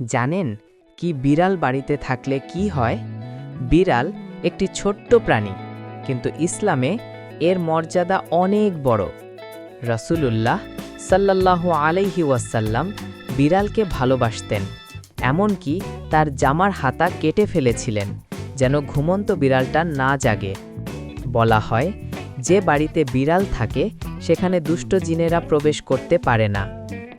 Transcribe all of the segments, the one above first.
জানেন কি বিড়াল বাড়িতে থাকলে কি হয়? বিড়াল একটি ছোট্ট প্রাণী, কিন্তু ইসলামে এর মর্যাদা অনেক বড়। রসুলুল্লাহ সাল্লাল্লাহু আলাইহি ওয়াসাল্লাম বিড়ালকে ভালোবাসতেন, এমনকি তার জামার হাতা কেটে ফেলেছিলেন যেন ঘুমন্ত বিড়ালটা না জাগে। বলা হয়, যে বাড়িতে বিড়াল থাকে, সেখানে দুষ্ট জিনেরা প্রবেশ করতে পারে না,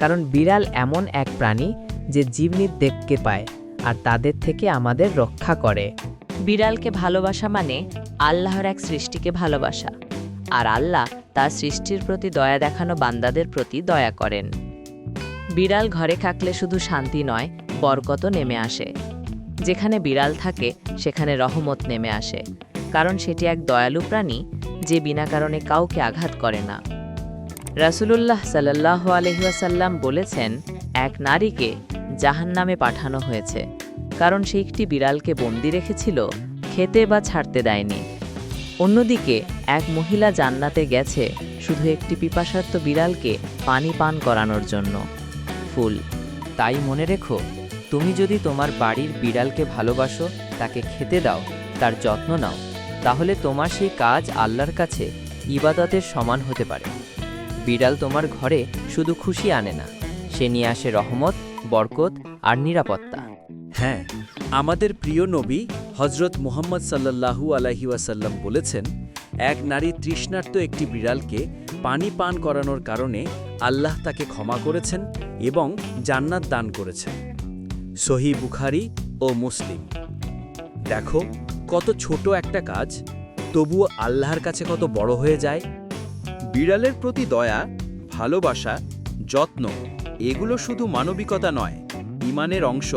কারণ বিড়াল এমন এক প্রাণী যে জীবনীত দেখতে পায় আর তাদের থেকে আমাদের রক্ষা করে। বিড়ালকে ভালোবাসা মানে আল্লাহর এক সৃষ্টিকে ভালোবাসা। আর আল্লাহ তার সৃষ্টির প্রতি দয়া দেখানো বান্দাদের প্রতি দয়া করেন। বিড়াল ঘরে থাকলে শুধু শান্তি নয় বরকত নেমে আসে। যেখানে বিড়াল থাকে, সেখানে রহমত নেমে আসে। কারণ সেটি এক দয়ালু প্রাণী, যে বিনা কারণে কাউকে আঘাত করে না। রাসূলুল্লাহ সাল্লাহ আলহিহাসাল্লাম বলেছেন, এক নারীকে জাহান্নামে পাঠানো হয়েছে। কারণ সে একটি বিড়ালকে বন্দি রেখেছিল, খেতে বা ছাড়তে দেয়নি। অন্যদিকে, এক মহিলা জান্নাতে গেছে শুধু একটি পিপাসার্ত বিড়ালকে পানি পান করানোর জন্য। ফুল, তাই মনে রেখো, তুমি যদি তোমার বাড়ির বিড়ালকে ভালোবাসো, তাকে খেতে দাও, তার যত্ন নাও, তাহলে তোমার সেই কাজ আল্লাহর কাছে ইবাদতের সমান হতে পারে। বিড়াল তোমার ঘরে শুধু খুশি আনে না, সে নিয়ে আসে রহমত বরকত আর নিরাপত্তা। হ্যাঁ আমাদের প্রিয় নবী হজরত মুহাম্মদ সাল্লাল্লাহু আলাহি ওয়াসাল্লাম বলেছেন, এক নারী তৃষ্ণার্ত একটি বিড়ালকে পানি পান করানোর কারণে আল্লাহ তাকে ক্ষমা করেছেন এবং জান্নাত দান করেছেন। সহি বুখারি ও মুসলিম। দেখো, কত ছোট একটা কাজ, তবুও আল্লাহর কাছে কত বড় হয়ে যায়। বিড়ালের প্রতি দয়া, ভালোবাসা, যত্ন এগুলো শুধু মানবিকতা নয়, ইমানের অংশ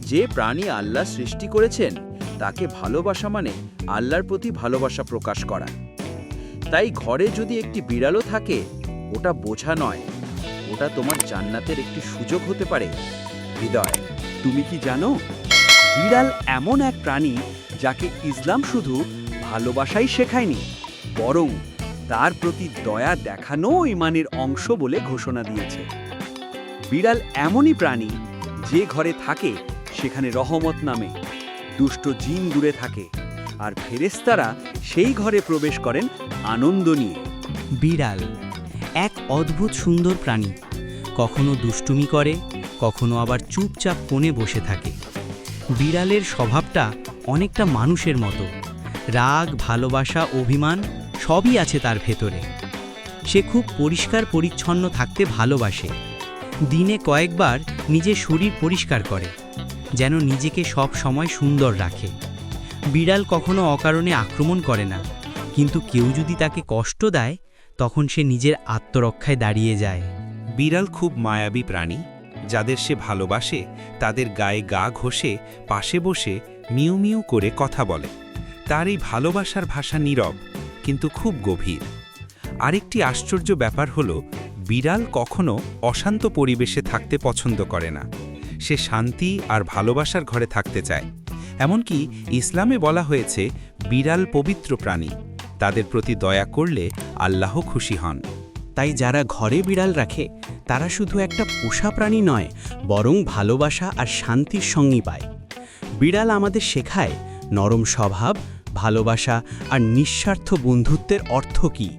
যে প্রাণী আল্লাহ সৃষ্টি করেছেন, তাকে ভালোবাসা মানে আল্লাহর প্রতি ভালোবাসা প্রকাশ করা। তাই ঘরে যদি একটি বিড়ালও থাকে, ওটা বোঝা নয়, ওটা তোমার জান্নাতের একটি সুযোগ হতে পারে। হৃদয়, তুমি কি জানো? বিড়াল এমন এক প্রাণী যাকে ইসলাম শুধু ভালোবাসাই শেখায়নি, বরং তার প্রতি দয়া দেখানো ইমানের অংশ বলে ঘোষণা দিয়েছে। বিড়াল এমনই প্রাণী, যে ঘরে থাকে সেখানে রহমত নামে। দুষ্ট জিন দূরে থাকে, আর ফেরেস্তারা সেই ঘরে প্রবেশ করেন আনন্দ নিয়ে। বিড়াল এক অদ্ভুত সুন্দর প্রাণী। কখনো দুষ্টুমি করে, কখনো আবার চুপচাপ কোণে বসে থাকে। বিড়ালের স্বভাবটা অনেকটা মানুষের মতো। রাগ, ভালোবাসা, অভিমান সবই আছে তার ভেতরে। সে খুব পরিষ্কার পরিচ্ছন্ন থাকতে ভালোবাসে। দিনে কয়েকবার নিজের শরীর পরিষ্কার করে, যেন নিজেকে সব সময় সুন্দর রাখে। বিড়াল কখনো অকারণে আক্রমণ করে না, কিন্তু কেউ যদি তাকে কষ্ট দেয়, তখন সে নিজের আত্মরক্ষায় দাঁড়িয়ে যায়। বিড়াল খুব মায়াবী প্রাণী, যাদের সে ভালোবাসে, তাদের গায়ে গা ঘষে, পাশে বসে, মিউ মিউ করে কথা বলে। তার এই ভালোবাসার ভাষা নীরব, কিন্তু খুব গভীর। আরেকটি আশ্চর্য ব্যাপার হল বিড়াল কখনো অশান্ত পরিবেশে থাকতে পছন্দ করে না। সে শান্তি আর ভালোবাসার ঘরে থাকতে চায়। এমনকি ইসলামে বলা হয়েছে, বিড়াল পবিত্র প্রাণী। তাদের প্রতি দয়া করলে আল্লাহ খুশি হন। তাই যারা ঘরে বিড়াল রাখে, তারা শুধু একটা পোষা প্রাণী নয়, বরং ভালোবাসা আর শান্তির সঙ্গী পায়। বিড়াল আমাদের শেখায়, নরম স্বভাব, ভালোবাসা আর নিঃস্বার্থ বন্ধুত্বের অর্থ কী?